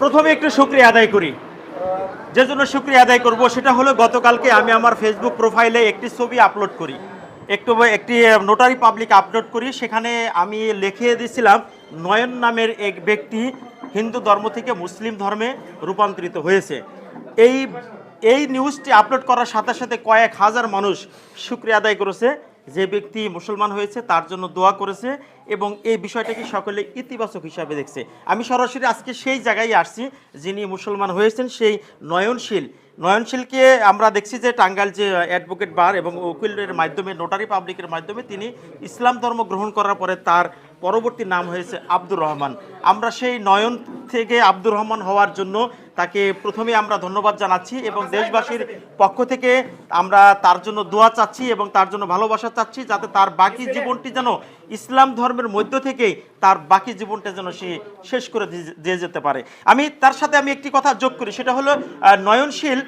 প্রথমে একটু শুক্রিয়া আদায় করি। যে জন্য শুক্রিয়া আদায় করব সেটা হলো, গতকালকে আমি আমার ফেসবুক প্রোফাইলে একটি ছবি আপলোড করি। একটু একটি নোটারি পাবলিক আপলোড করি। সেখানে আমি লিখিয়ে দিয়েছিলাম, নয়ন নামের এক ব্যক্তি হিন্দু ধর্ম থেকে মুসলিম ধর্মে রূপান্তরিত হয়েছে। এই এই নিউজটি আপলোড করার সাথে সাথে কয়েক হাজার মানুষ শুক্রিয়া আদায় করেছে। যে ব্যক্তি মুসলমান হয়েছে তার জন্য দোয়া করেছে এবং এই বিষয়টাকে সকলে ইতিবাচক হিসাবে দেখছে। আমি সরাসরি আজকে সেই জায়গায় আসছি যিনি মুসলমান হয়েছেন, সেই নয়নশীল। নয়নশীলকে আমরা দেখছি যে টাঙ্গাইল যে অ্যাডভোকেট বার এবং উকিলের মাধ্যমে নোটারি পাবলিকের মাধ্যমে তিনি ইসলাম ধর্ম গ্রহণ করার পরে তার পরবর্তী নাম হয়েছে আব্দুর রহমান। আমরা সেই নয়ন থেকে আব্দুর রহমান হওয়ার জন্য তাকে প্রথমে আমরা ধন্যবাদ জানাচ্ছি এবং দেশবাসীর পক্ষ থেকে আমরা তার জন্য দোয়া চাচ্ছি এবং তার জন্য ভালোবাসা চাচ্ছি যাতে তার বাকি জীবনটি যেন ইসলাম ধর্মের মধ্য থেকে তার বাকি জীবনটা যেন সে শেষ করে দিয়ে- যেতে পারে। আমি তার সাথে আমি একটি কথা যোগ করি, সেটা হলো নয়নশীল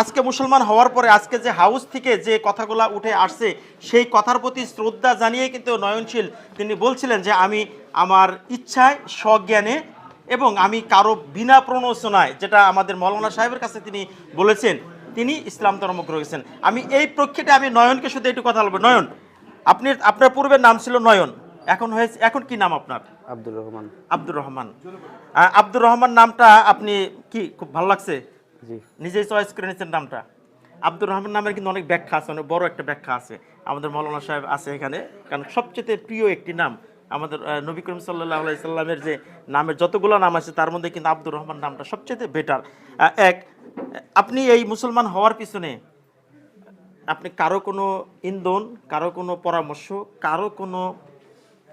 আজকে মুসলমান হওয়ার পরে আজকে যে হাউস থেকে যে কথাগুলো উঠে আসছে, সেই কথার প্রতি শ্রদ্ধা জানিয়ে কিন্তু নয়নশীল তিনি বলছিলেন যে, আমি আমার ইচ্ছায় স্বজ্ঞানে এবং আমি কারও বিনা প্রণোচনায় যেটা আমাদের মৌলানা সাহেবের কাছে তিনি বলেছেন তিনি ইসলাম ধর্ম গ্রহণ করেছেন। আমি এই প্রক্ষেপে আমি নয়নকে শুধু একটু কথা বলব। নয়ন আপনি আপনার পূর্বের নাম ছিল নয়ন। এখন হয়েছে এখন কি নাম আপনার? আব্দুর রহমান। আব্দুর রহমান। আব্দুর রহমান নামটা আপনি কি খুব ভালো লাগছে? জি। নিজেই চয়েস করে নিয়েছেন নামটা। আব্দুর রহমান নামের কিন্তু অনেক ব্যাখ্যা আছে অনেক বড় একটা ব্যাখ্যা আছে। আমাদের মৌলানা সাহেব আছে এখানে কারণ সবচেয়ে প্রিয় একটি নাম। আমাদের নবী করিম সাল্লাহ সাল্লামের যে নামের যতগুলো নাম আছে তার মধ্যে কিন্তু আব্দুর রহমান নামটা সবচেয়ে বেটার এক আপনি এই মুসলমান হওয়ার পিছনে আপনি কারও কোনো ইন্ধন কারও কোনো পরামর্শ কারও কোনো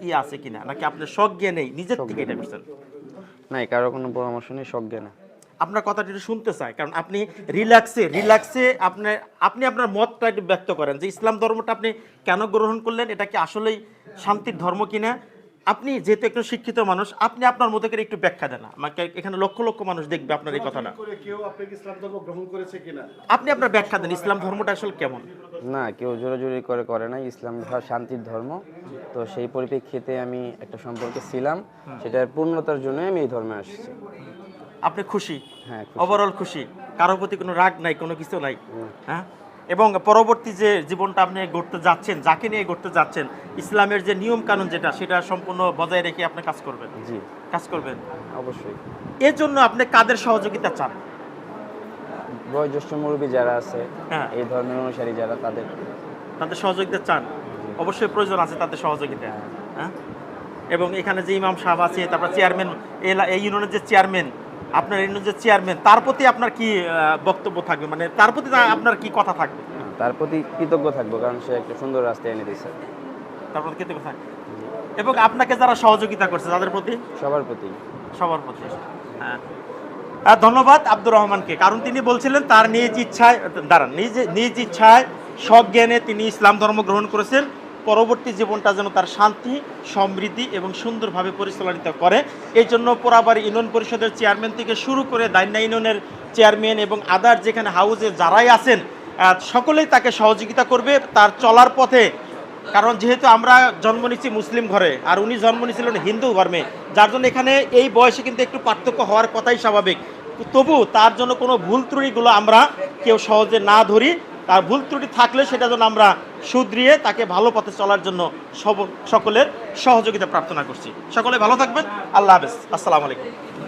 ই আছে কিনা? নাকি আপনার সজ্ঞে নেই? নিজের থেকে এটা করছেন? নাই কারও কোনো পরামর্শ নেই সজ্ঞে না। আপনার কথাটি একটু শুনতে চাই কারণ আপনি রিল্যাক্সে রিল্যাক্সে আপনি আপনি আপনার মতটা একটু ব্যক্ত করেন যে ইসলাম ধর্মটা আপনি কেন গ্রহণ করলেন এটা কি আসলেই শান্তির ধর্ম কিনা? আপনি যেহেতু একটু শিক্ষিত মানুষ আপনি আপনার মতো করে একটু ব্যাখ্যা দেন আমাকে এখানে লক্ষ লক্ষ মানুষ দেখবে আপনার এই কথাটা। করে কেউ আপনাকে ইসলাম ধর্ম গ্রহণ করেছে কিনা? আপনি আপনার ব্যাখ্যা দেন ইসলাম ধর্মটা আসলে কেমন? না কেউ জোরাজুরি করে করে না ইসলাম শান্তির ধর্ম। তো সেই পরিপ্রেক্ষিতে আমি একটা সম্পর্কে ছিলাম। সেটার পূর্ণতার জন্য আমি এই ধর্মে আসছি। আপনি খুশি? হ্যাঁ ওভারঅল খুশি? কারোর প্রতি কোনো রাগ নাই কোনো কিছু নাই? হ্যাঁ। এবং পরবর্তী যে জীবনটা আপনি গড়তে যাচ্ছেন যাকে নিয়ে গড়তে যাচ্ছেন ইসলামের যে নিয়ম কানুন যেটা সেটা সম্পূর্ণ বজায় রেখে আপনি কাজ করবেন? জি। কাজ করবেন? অবশ্যই। এর জন্য আপনি কাদের সহযোগিতা চান? বয়োজ্যেষ্ঠ মুরব্বী যারা আছে হ্যাঁ। এই ধর্মের অনুসারী যারা তাদের। তাদের সহযোগিতা চান? অবশ্যই প্রয়োজন আছে তাদের সহযোগিতা। হ্যাঁ। এবং এখানে যে ইমাম সাহেব আছে তারপর চেয়ারম্যান এই ইউনিয়নের যে চেয়ারম্যান আপনার ইউনিয়নের যে চেয়ারম্যান তার প্রতি আপনার কি বক্তব্য থাকবে? মানে তার প্রতি আপনার কি কথা থাকবে? তার প্রতি কৃতজ্ঞ থাকব কারণ সে একটা সুন্দর রাস্তায় এনে দিয়েছে। তারপর কি থাকবে এবং আপনাকে যারা সহযোগিতা করছে তাদের প্রতি? সবার প্রতি। সবার প্রতি। হ্যাঁ। ধন্যবাদ আব্দুর রহমানকে কারণ তিনি বলছিলেন তার নিজ ইচ্ছায় দাঁড়ান নিজ নিজ ইচ্ছায় সজ্ঞানে তিনি ইসলাম ধর্ম গ্রহণ করেছেন। পরবর্তী জীবনটা যেন তার শান্তি, সমৃদ্ধি এবং সুন্দরভাবে পরিচালিত করে। এই জন্য পোড়াবাড়ি ইউনিয়ন পরিষদের চেয়ারম্যান থেকে শুরু করে দাইন্না ইউনিয়নের চেয়ারম্যান এবং আদার যেখানে হাউসে যারাই আছেন সকলেই তাকে সহযোগিতা করবে তার চলার পথে। কারণ যেহেতু আমরা জন্ম নিচ্ছি মুসলিম ঘরে, আর উনি জন্ম নিয়েছিলেন হিন্দু ধর্মে, যার জন্য এখানে এই বয়সে কিন্তু একটু পার্থক্য হওয়ার কথাই স্বাভাবিক। তবু তার জন্য কোনো ভুল ত্রুটিগুলো আমরা কেউ সহজে না ধরি। তার ভুল ত্রুটি থাকলে সেটা যেন আমরা সুদ্রিয়ে তাকে ভালো পথে চলার জন্য সকলের সহযোগিতা প্রার্থনা করছি। সকলে ভালো থাকবেন। আল্লাহ হাফেজ। আসসালামু আলাইকুম।